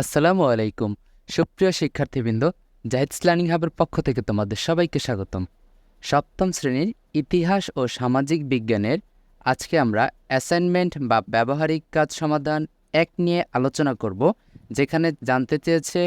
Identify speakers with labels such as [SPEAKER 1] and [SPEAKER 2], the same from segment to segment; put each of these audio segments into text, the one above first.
[SPEAKER 1] আসসালামু আলাইকুম। সুপ্রিয় শিক্ষার্থীবৃন্দ জাহিদস লার্নিং হাবের পক্ষ থেকে তোমাদের সবাইকে স্বাগতম। সপ্তম শ্রেণির ইতিহাস ও সামাজিক বিজ্ঞানের আজকে আমরা অ্যাসাইনমেন্ট বা ব্যবহারিক কাজ সমাধান এক নিয়ে আলোচনা করব, যেখানে জানতে চেয়েছে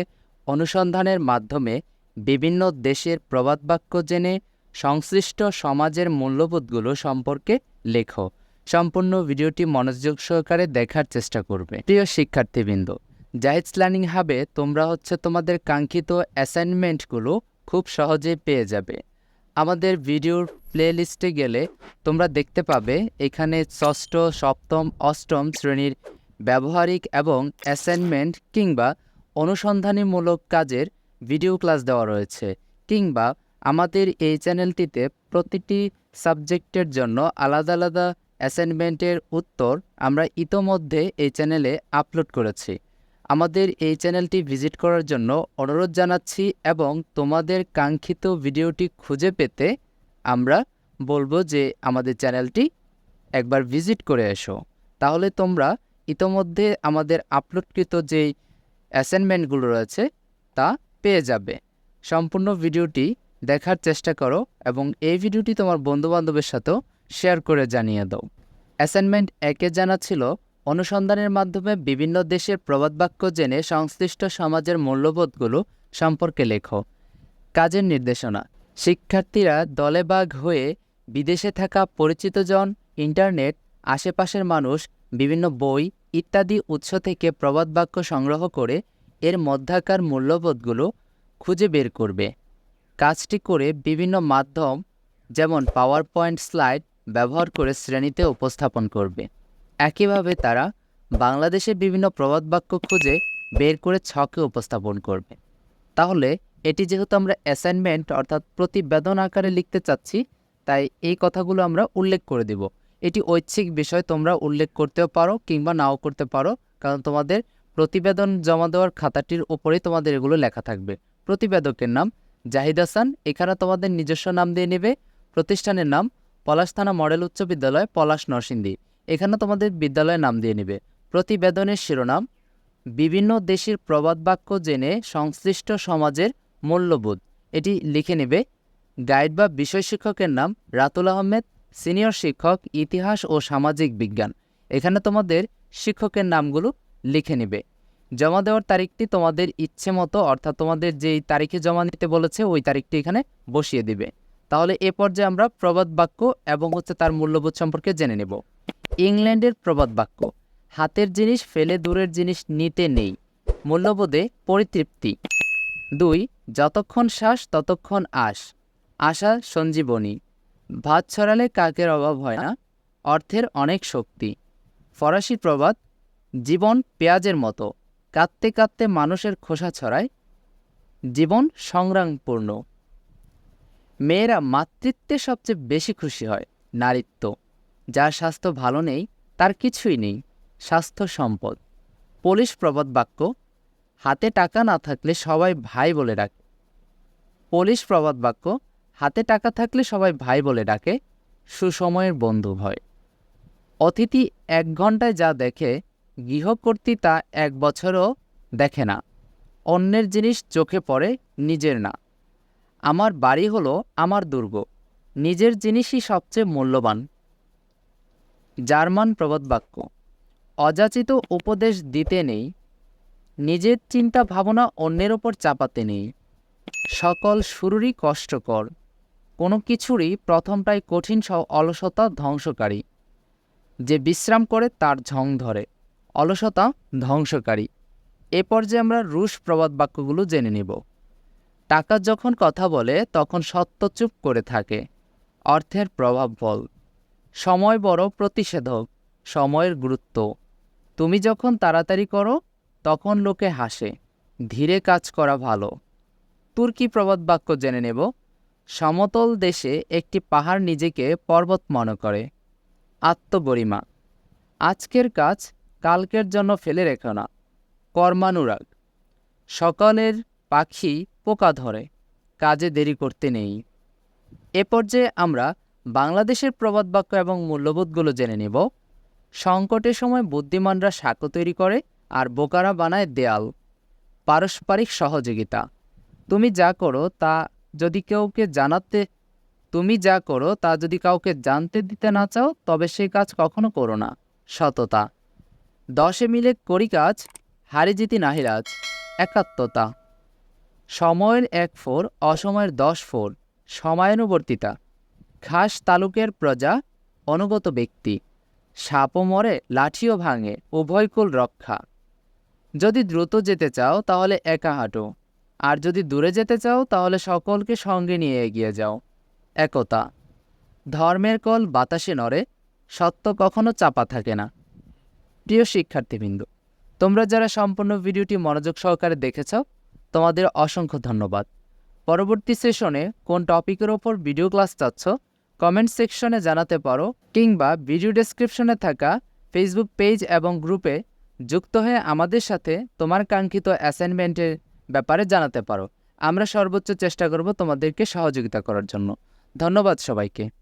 [SPEAKER 1] অনুসন্ধানের মাধ্যমে বিভিন্ন দেশের প্রবাদবাক্য জেনে সংশ্লিষ্ট সমাজের মূল্যবোধগুলো সম্পর্কে লেখো। সম্পূর্ণ ভিডিওটি মনোযোগ সহকারে দেখার চেষ্টা করবে। প্রিয় শিক্ষার্থীবৃন্দ জাহিদস লার্নিং হাবে তোমরা হচ্ছে তোমাদের কাঙ্ক্ষিত অ্যাসাইনমেন্টগুলো খুব সহজেই পেয়ে যাবে। আমাদের ভিডিওর প্লেলিস্টে গেলে তোমরা দেখতে পাবে এখানে ষষ্ঠ, সপ্তম, অষ্টম শ্রেণির ব্যবহারিক এবং অ্যাসাইনমেন্ট কিংবা অনুসন্ধানীমূলক কাজের ভিডিও ক্লাস দেওয়া রয়েছে কিংবা আমাদের এই চ্যানেলটিতে প্রতিটি সাবজেক্টের জন্য আলাদা আলাদা অ্যাসাইনমেন্টের উত্তর আমরা ইতোমধ্যে এই চ্যানেলে আপলোড করেছি। আমাদের এই চ্যানেলটি ভিজিট করার জন্য অনুরোধ জানাচ্ছি এবং তোমাদের কাঙ্ক্ষিত ভিডিওটি খুঁজে পেতে আমরা বলব যে আমাদের চ্যানেলটি একবার ভিজিট করে এসো। তাহলে তোমরা ইতোমধ্যে আমাদের আপলোডকৃত যেই অ্যাসাইনমেন্টগুলো রয়েছে তা পেয়ে যাবে। সম্পূর্ণ ভিডিওটি দেখার চেষ্টা করো এবং এই ভিডিওটি তোমার বন্ধুবান্ধবের সাথেও শেয়ার করে জানিয়ে দাও। অ্যাসাইনমেন্ট একে জানা ছিল অনুসন্ধানের মাধ্যমে বিভিন্ন দেশের প্রবাদবাক্য জেনে সংশ্লিষ্ট সমাজের মূল্যবোধগুলো সম্পর্কে লেখো। কাজের নির্দেশনা, শিক্ষার্থীরা দলে বাঘ হয়ে বিদেশে থাকা পরিচিতজন ইন্টারনেট, আশেপাশের মানুষ, বিভিন্ন বই ইত্যাদি উৎস থেকে প্রবাদবাক্য সংগ্রহ করে এর মধ্যাকার মূল্যবোধগুলো খুঁজে বের করবে। কাজটি করে বিভিন্ন মাধ্যম, যেমন পাওয়ার পয়েন্ট স্লাইড ব্যবহার করে শ্রেণীতে উপস্থাপন করবে। একইভাবে তারা বাংলাদেশের বিভিন্ন প্রবাদবাক্য খুঁজে বের করে ছকে উপস্থাপন করবে। তাহলে এটি যেহেতু আমরা অ্যাসাইনমেন্ট অর্থাৎ প্রতিবেদন আকারে লিখতে চাচ্ছি, তাই এই কথাগুলো আমরা উল্লেখ করে দিব। এটি ঐচ্ছিক বিষয়, তোমরা উল্লেখ করতেও পারো কিংবা নাও করতে পারো, কারণ তোমাদের প্রতিবেদন জমা দেওয়ার খাতাটির উপরেই তোমাদের এগুলো লেখা থাকবে। প্রতিবেদকের নাম জাহিদ হাসান, এখানে তোমাদের নিজস্ব নাম দিয়ে নেবে। প্রতিষ্ঠানের নাম পলাশ থানা মডেল উচ্চ বিদ্যালয় পলাশ নরসিংদী। এখানে তোমাদের বিদ্যালয়ের নাম দিয়ে নেবে। প্রতিবেদনের শিরোনাম, বিভিন্ন দেশের প্রবাদ বাক্য জেনে সংশ্লিষ্ট সমাজের মূল্যবোধ। এটি লিখে নেবে, গাইড বা বিষয় শিক্ষকের নাম রাতুল আহমেদ, সিনিয়র শিক্ষক, ইতিহাস ও সামাজিক বিজ্ঞান। এখানে তোমাদের শিক্ষকের নামগুলো লিখে নেবে। জমা দেওয়ার তারিখটি তোমাদের ইচ্ছে মতো, অর্থাৎ তোমাদের যেই তারিখে জমা নিতে বলেছে, ওই তারিখটি এখানে বসিয়ে দিবে। তাহলে এ পর্যায়ে আমরা প্রবাদ বাক্য এবং হচ্ছে তার মূল্যবোধ সম্পর্কে জেনে নেব। ইংল্যান্ডের প্রবাদ বাক্য, হাতের জিনিস ফেলে দূরের জিনিস নিতে নেই, মূল্যবোধে পরিতৃপ্তি। দুই, যতক্ষণ শ্বাস, ততক্ষণ আশ, আশা সঞ্জীবনী। ভাত ছড়ালে কাকের অভাব হয় না, অর্থের অনেক শক্তি। ফরাসি প্রবাদ, জীবন পেঁয়াজের মতো, কাঁদতে কাঁদতে মানুষের খোসা ছড়ায়, জীবন সংগ্রামপূর্ণ। মেয়েরা মাতৃত্বে সবচেয়ে বেশি খুশি হয়, নারীত্ব। যার স্বাস্থ্য ভালো নেই, তার কিছুই নেই। স্বাস্থ্য সম্পদ। পুলিশ প্রবাদ বাক্য, হাতে টাকা না থাকলে সবাই ভাই বলে ডাকে। পুলিশ প্রবাদ বাক্য, হাতে টাকা থাকলে সবাই ভাই বলে ডাকে, সুসময়ের বন্ধু ভয়। অতিথি এক ঘন্টায় যা দেখে গৃহকর্তী তা এক বছরও দেখে না। অন্যের জিনিস চোখে পড়ে, নিজের না। আমার বাড়ি হলো আমার দুর্গ। নিজের জিনিসই সবচেয়ে মূল্যবান। জার্মান প্রবাদ বাক্য অযাচিত উপদেশ দিতে নেই, নিজের চিন্তা ভাবনা অন্যের ওপর চাপাতে নেই। সকল শুরুরই কষ্টকর, কোনো কিছুরই প্রথমটাই কঠিন সহ অলসতা ধ্বংসকারী। যে বিশ্রাম করে তার ঝং ধরে, অলসতা ধ্বংসকারী। এ পর্যায়ে আমরা রুশ প্রবাদ বাক্যগুলো জেনে নেব। টাকা যখন কথা বলে, তখন সত্য চুপ করে থাকে, অর্থের প্রভাব বল। সময় বড় প্রতিষেধক, সময়ের গুরুত্ব। তুমি যখন তাড়াতাড়ি করো, তখন লোকে হাসে, ধীরে কাজ করা ভালো। তুর্কি প্রবাদ বাক্য জেনে নেব, সমতল দেশে একটি পাহাড় নিজেকে পর্বত মনে করে, আত্মগরিমা। আজকের কাজ কালকের জন্য ফেলে রেখো না, কর্মানুরাগ। সকালের পাখি পোকা ধরে, কাজে দেরি করতে নেই। এ পর্যায়ে আমরা বাংলাদেশের প্রবাদ বাক্য এবং মূল্যবোধগুলো জেনে নেব। সংকটের সময় বুদ্ধিমানরা সাঁকো তৈরি করে আর বোকারা বানায় দেয়াল। পারস্পরিক সহযোগিতা। তুমি যা করো তা যদি কাউকে জানাতে, তুমি যা করো তা যদি কাউকে জানতে দিতে না চাও, তবে সেই কাজ কখনো করো না। সততা। দশে মিলে করি কাজ, হারি জিতি নাহিরাজ একাত্মতা। সময়ের এক ফোর, অসময়ের দশ ফোর। সময়ানুবর্তিতা। খাস তালুকের প্রজা, অনুগত ব্যক্তি। সাপও মরে, লাঠিও ভাঙে উভয়কুল রক্ষা। যদি দ্রুত যেতে চাও, তাহলে একা হাঁটো। আর যদি দূরে যেতে চাও, তাহলে সকলকে সঙ্গে নিয়ে এগিয়ে যাও। একতা। ধর্মের কল বাতাসে নড়ে, সত্য কখনো চাপা থাকে না। প্রিয় শিক্ষার্থীবৃন্দ, তোমরা যারা সম্পূর্ণ ভিডিওটি মনোযোগ সহকারে দেখেছ, তোমাদের অসংখ্য ধন্যবাদ। পরবর্তী সেশনে কোন টপিকের ওপর ভিডিও ক্লাস চাচ্ছ কমেন্ট সেকশনে জানাতে পারো কিংবা ভিডিও ডেসক্রিপশনে থাকা ফেসবুক পেজ এবং গ্রুপে যুক্ত হয়ে আমাদের সাথে তোমার কাঙ্ক্ষিত অ্যাসাইনমেন্টের ব্যাপারে জানাতে পারো। আমরা সর্বোচ্চ চেষ্টা করব তোমাদেরকে সহযোগিতা করার জন্য। ধন্যবাদ সবাইকে।